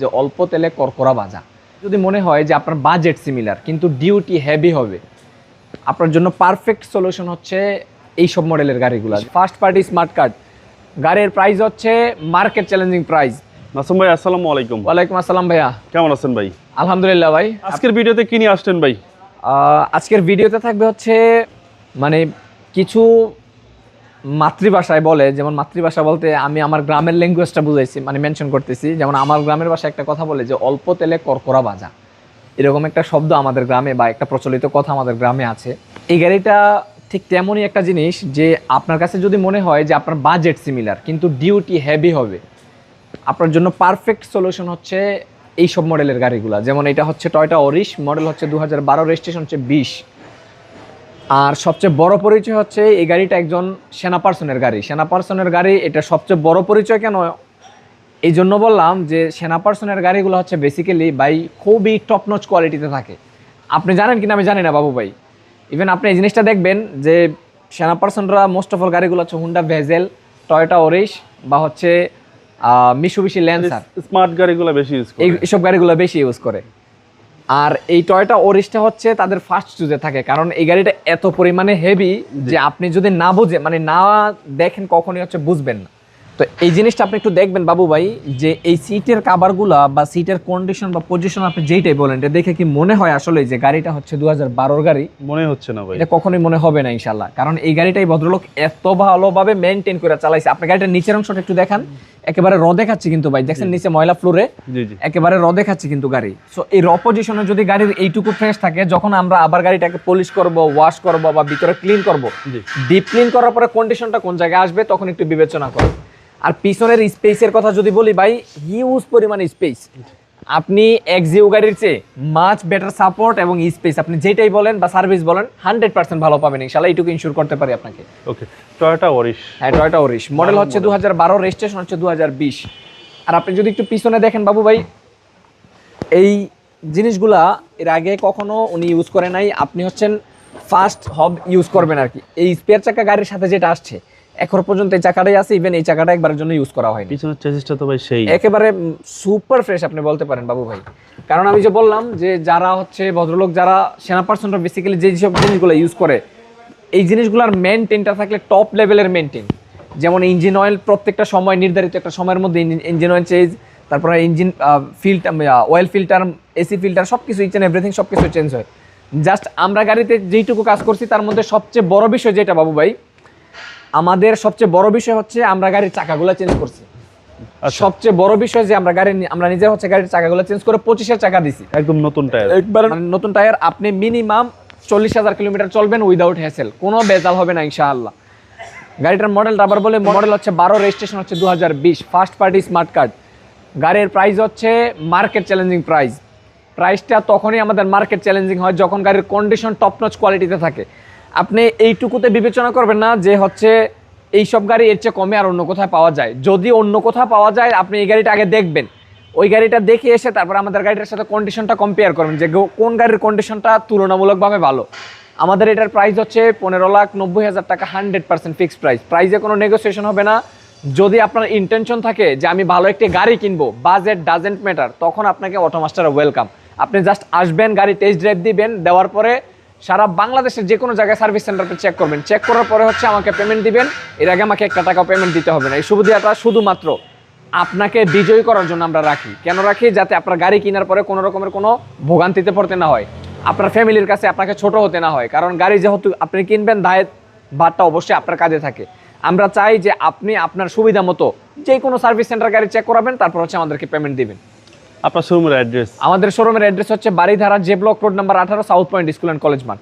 যে অল্প তেলে করকরা ভাজা। যদি মনে হয় যে আপনার বাজেট সিমিলার কিন্তু ডিউটি হেভি হবে আপনার জন্য পারফেক্ট সলিউশন হচ্ছে এই সব মডেলের গাড়িগুলো। ফার্স্ট পার্টি স্মার্ট কার্ড গাড়ির প্রাইস হচ্ছে মার্কেট চ্যালেঞ্জিং প্রাইস নাসুম ভাই আসসালামু আলাইকুম। ওয়ালাইকুম আসসালাম ভাইয়া। কেমন আছেন ভাই? আলহামদুলিল্লাহ ভাই। আজকের ভিডিওতে কি নিয়ে আসছেন ভাই? আহ, আজকের ভিডিওতে থাকবে হচ্ছে মানে কিছু মাতৃভাষায় বলে, যেমন মাতৃভাষা বলতে আমি আমার গ্রামের ল্যাঙ্গুয়েজটা বুঝাইছি মানে মেনশন করতেছি। যেমন আমার গ্রামের ভাষায় একটা কথা বলে যে, অল্প তেলে করকরা বাজা। এরকম একটা শব্দ আমাদের গ্রামে বা একটা প্রচলিত কথা আমাদের গ্রামে আছে। এই গাড়িটা ঠিক তেমনই একটা জিনিস যে, আপনার কাছে যদি মনে হয় যে, আপনার বাজেট সিমিলার কিন্তু ডিউটি হেভি হবে। আপনার জন্য পারফেক্ট সলিউশন হচ্ছে এই সব মডেলের গাড়িগুলো। যেমন এটা হচ্ছে টয়টা অরিশ মডেল হচ্ছে দু হাজার বারো রেজিস্ট্রেশন হচ্ছে বিশ। আর সবচেয়ে বড় পরিচয় হচ্ছে এই গাড়িটা একজন সেনা পার্সনের গাড়ি। সেনা পার্সনের গাড়ি এটা সবচেয়ে বড় পরিচয় কেন? এই জন্য বললাম যে সেনা পার্সনের গাড়িগুলো হচ্ছে বেসিক্যালি বাই খুবই টপ নচ কোয়ালিটিতে থাকে। আপনি জানেন কিনা আমি জানি না বাবু ভাই। ইভেন আপনি এই জিনিসটা দেখবেন যে সেনা পার্সনরা মোস্ট অফ অল গাড়িগুলো হচ্ছে হুন্ডা ভেজেল টয়োটা ওরিশ বা হচ্ছে মিশুবিশি ল্যান্সার স্মার্ট গাড়িগুলো বেশি ইউজ করে। এইসব গাড়িগুলো বেশি ইউজ করে। আর এই টয়টা ওরিসটা হচ্ছে তাদের ফার্স্ট চুজে থাকে কারণ এই গাড়িটা এত পরিমাণে হেভি যে আপনি যদি না বুঝে মানে না দেখেন কখনই হচ্ছে বুঝবেন না। তো এই জিনিসটা আপনি একটু দেখবেন বাবু ভাই যে এই সিটের কাভারগুলা বা সিটের কন্ডিশন বা পজিশন আপনি যেইটাই বলেন এটা দেখে কি মনে হয় আসলে যে গাড়িটা হচ্ছে দু হাজার গাড়ি? মনে হচ্ছে না ভাই। এটা কখনোই মনে হবে না ইনশাল্লাহ কারণ এই গাড়িটাই ভদ্রলোক এত ভালোভাবে মেনটেন করে চালাইছে। আপনি গাড়িটার নিচের অংশটা একটু দেখান। একেবারে র দেখাচ্ছি কিন্তু ভাই দেখছেন নিচে ময়লা ফ্লোরে একেবারে র দেখাচ্ছি কিন্তু গাড়ি। সো এই র পজিশনে যদি গাড়ির এইটুকু ফ্রেশ থাকে যখন আমরা আবার গাড়িটাকে পলিশ করব ওয়াশ করব বা ভিতরে ক্লিন করব ডিপ ক্লিন করার পরে কন্ডিশনটা কোন জায়গায় আসবে তখন একটু বিবেচনা করো আর পিছনের স্পেসের কথা যদি বলি ভাই হিউজ পরিমাণ স্পেস আপনি এক্সিও গাড়ির চেয়ে মাছ বেটার সাপোর্ট এবং স্পেস আপনি যেটাই বলেন বা সার্ভিস বলেন হান্ড্রেড পার্সেন্ট ভালো পাবেন। ইনশাল্লাহ এইটুকু ইনশিওর করতে পারি আপনাকে। ওকে টয়োটা ওরিশ হ্যাঁ টয়টা ওরিশ মডেল হচ্ছে দু হাজার বারো রেজিস্ট্রেশন হচ্ছে দু হাজার বিশ। আর আপনি যদি একটু পিছনে দেখেন বাবু ভাই এই জিনিসগুলা এর আগে কখনো উনি ইউজ করে নাই। আপনি হচ্ছেন ফার্স্ট হব ইউজ করবেন আর কি। এই স্পেয়ার চাকা গাড়ির সাথে যেটা আসছে এখন পর্যন্ত এই চাকাটাই আছে ইভেন এই চাকাটা একবারের জন্য ইউজ করা হয়নি। পিছনের চেসিসটা তো ভাই সেই। একেবারে সুপার ফ্রেশ আপনি বলতে পারেন বাবু ভাই। কারণ আমি যে বললাম যে যারা হচ্ছে ভদ্রলোক যারা সেনা পার্সনরা বেসিক্যালি যে সব জিনিসগুলো ইউজ করে এই জিনিসগুলোর মেনটেনটা থাকলে টপ লেভেলের মেনটেন যেমন ইঞ্জিন অয়েল প্রত্যেকটা সময় নির্ধারিত একটা সময়ের মধ্যে ইঞ্জিন অয়েল চেঞ্জ তারপরে engine filter oil filter AC filter সব কিছু ইচ অ্যান্ড এভরিথিং সব কিছু চেঞ্জ হয়। জাস্ট আমরা গাড়িতে যেইটুকু কাজ করছি তার মধ্যে সবচেয়ে বড় বিষয় যেটা বাবু ভাই আমাদের সবচেয়ে বড় বিষয় হচ্ছে আমরা গাড়ির চাকাগুলো চেঞ্জ করছি। আচ্ছা। সবচেয়ে বড় বিষয় যে আমরা গাড়ি আমরা নিজের হচ্ছে গাড়ির চাকাগুলো চেঞ্জ করে পঁচিশের চাকা দিছি। একদম নতুন টায়ার একবার মানে নতুন টায়ার আপনি মিনিমাম চল্লিশ হাজার কিলোমিটার চলবেন উইদাউট হ্যাসেল কোনো বেজাল হবে না ইনশাআল্লাহ। গাড়িটার মডেল আবার বলে মডেল হচ্ছে বারো রেজিস্ট্রেশন হচ্ছে দু হাজার বিশ। ফার্স্ট পার্টি স্মার্ট কার্ড গাড়ির প্রাইস হচ্ছে মার্কেট চ্যালেঞ্জিং প্রাইস প্রাইসটা তখনই আমাদের মার্কেট চ্যালেঞ্জিং হয় যখন গাড়ির কন্ডিশন টপ নচ কোয়ালিটিতে থাকে। আপনি এইটুকুতে বিবেচনা করবেন না যে হচ্ছে এই সব গাড়ি এর চেয়ে কমে আর অন্য কোথায় পাওয়া যায়। যদি অন্য কোথাও পাওয়া যায়, আপনি এই গাড়িটা আগে দেখবেন। ওই গাড়িটা দেখে এসে তারপর আমাদের গাড়িটার সাথে কন্ডিশনটা কম্পেয়ার করবেন যে কোন গাড়ির কন্ডিশনটা তুলনামূলকভাবে ভালো। আমাদের এটার প্রাইস হচ্ছে পনেরো লাখ নব্বই হাজার টাকা হান্ড্রেড পার্সেন্ট ফিক্সড প্রাইস প্রাইসে কোনো নেগোসিয়েশন হবে না। যদি আপনার ইন্টেনশন থাকে যে আমি ভালো একটি গাড়ি কিনবো বাজেট ডাজেন্ট ম্যাটার তখন আপনাকে অটোমাস্টার ওয়েলকাম আপনি জাস্ট আসবেন, গাড়ি টেস্ট ড্রাইভ দিবেন, দেওয়ার পরে সারা বাংলাদেশের যে কোনো জায়গায় সার্ভিস সেন্টারটা চেক করবেন। চেক করার পরে হচ্ছে আমাকে পেমেন্ট দিবেন। এর আগে আমাকে একটা টাকাও পেমেন্ট দিতে হবে না। এই সুবিধাটা শুধুমাত্র আপনাকে বিজয়ী করার জন্য আমরা রাখি। কেন রাখি? যাতে আপনার গাড়ি কেনার পরে কোনো রকমের কোনো ভোগান্তিতে পড়তে না হয়। আপনার ফ্যামিলির কাছে আপনাকে ছোট হতে না হয়। কারণ গাড়ি যেহেতু আপনি কিনবেন, দায়ের ভারটা অবশ্যই আপনার কাজে থাকে। আমরা চাই যে আপনি আপনার সুবিধা মতো যে কোনো সার্ভিস সেন্টার গাড়ি চেক করাবেন, তারপর হচ্ছে আমাদেরকে পেমেন্ট দিবেন। আপনার শোরুমের অ্যাড্রেস আমাদের শোরুমের অ্যাড্রেস হচ্ছে Baridhara J block road number আঠারো South Point School and College মাঠ।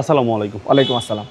আসসালামু আলাইকুম। ওয়ালাইকুম আসসালাম।